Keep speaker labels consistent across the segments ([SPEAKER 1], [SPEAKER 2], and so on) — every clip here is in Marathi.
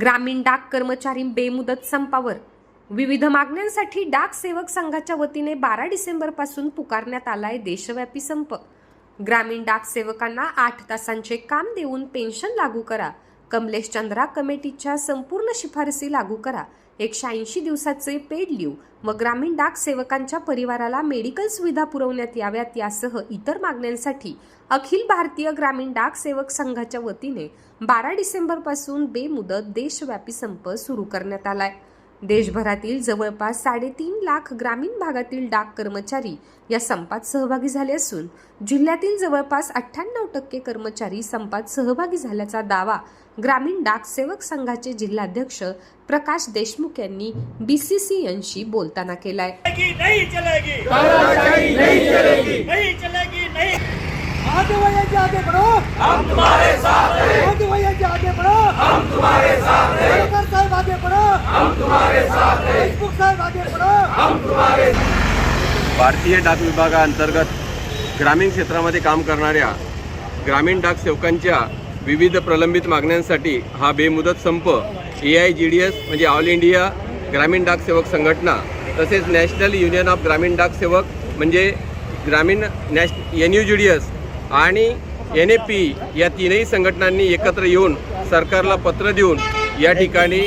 [SPEAKER 1] ग्रामीण डाक कर्मचारी बेमुदत संपावर. विविध मागण्यांसाठी डाक सेवक संघाच्या वतीने बारा डिसेंबरपासून पुकारण्यात आलाय देशव्यापी संप. ग्रामीण डाक सेवकांना आठ तासांचे काम देऊन पेन्शन लागू करा. कमलेश चंद्रा कमिटीच्या संपूर्ण शिफारसी लागू करा. एकशे ऐंशी दिवसाचे पेड लिव्ह व ग्रामीण डाक सेवकांच्या परिवाराला मेडिकल सुविधा पुरवण्यात याव्यात यासह इतर मागण्यांसाठी अखिल भारतीय ग्रामीण डाक सेवक संघाच्या वतीने बारा डिसेंबरपासून बेमुदत देशव्यापी संप सुरू करण्यात आलाय. देशभरातील जवळपास साडेतीन लाख ग्रामीण भागातील डाक कर्मचारी या संपात सहभागी झाले असून जिल्ह्यातील जवळपास अठ्ठ्याण्णव टक्के कर्मचारी संपात सहभागी झाल्याचा दावा ग्रामीण डाक सेवक संघाचे जिल्हाध्यक्ष प्रकाश देशमुख यांनी बीसीसीएनशी बोलताना केलाय.
[SPEAKER 2] चलेगी नहीं चलेगी नहीं चलेगी
[SPEAKER 3] भारतीय डाक विभागाअंतर्गत ग्रामीण क्षेत्रामध्ये काम करणाऱ्या ग्रामीण डाक सेवकांच्या विविध प्रलंबित मागण्यांसाठी हा बेमुदत संप A I G D S म्हणजे ऑल इंडिया ग्रामीण डाक सेवक संघटना तसेच नॅशनल युनियन ऑफ ग्रामीण डाक सेवक म्हणजे ग्रामीण Nash N U G D S आणि एन ए पी या तीनही संघटनांनी एकत्र येऊन सरकारला पत्र देऊन या ठिकाणी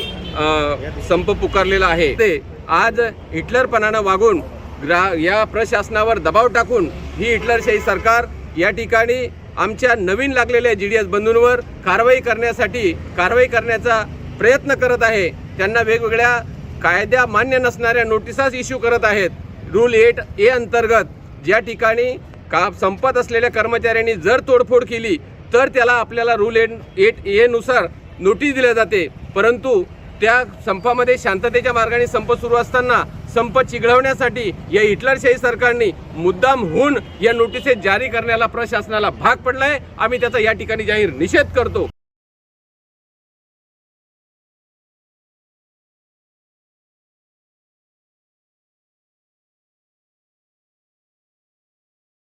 [SPEAKER 3] संप पुकारलेला आहे. ते आज हिटलरपणानं वागून ग्रा या प्रशासनावर दबाव टाकून ही हिटलरशाही सरकार या ठिकाणी आमच्या नवीन लागलेल्या जी डी एस बंधूंवर कारवाई करण्यासाठी कारवाई करण्याचा प्रयत्न करत आहे. त्यांना वेगवेगळ्या कायद्या मान्य नसणाऱ्या नोटिसाच इश्यू करत आहेत. रूल एट ए अंतर्गत ज्या ठिकाणी का संपत असलेल्या कर्मचाऱ्यांनी जर तोडफोड केली तर त्याला आपल्याला रूल एट एट एनुसार नोटीस दिल्या जाते. परंतु त्या संपामध्ये शांततेच्या मार्गाने संप सुरू असताना संप चिघळवण्यासाठी या हिटलरशाही सरकारने मुद्दाम होऊन या नोटिसेस जारी करण्याला प्रशासनाला भाग पडलाय. आम्ही त्याचा या ठिकाणी जाहीर निषेध करतो.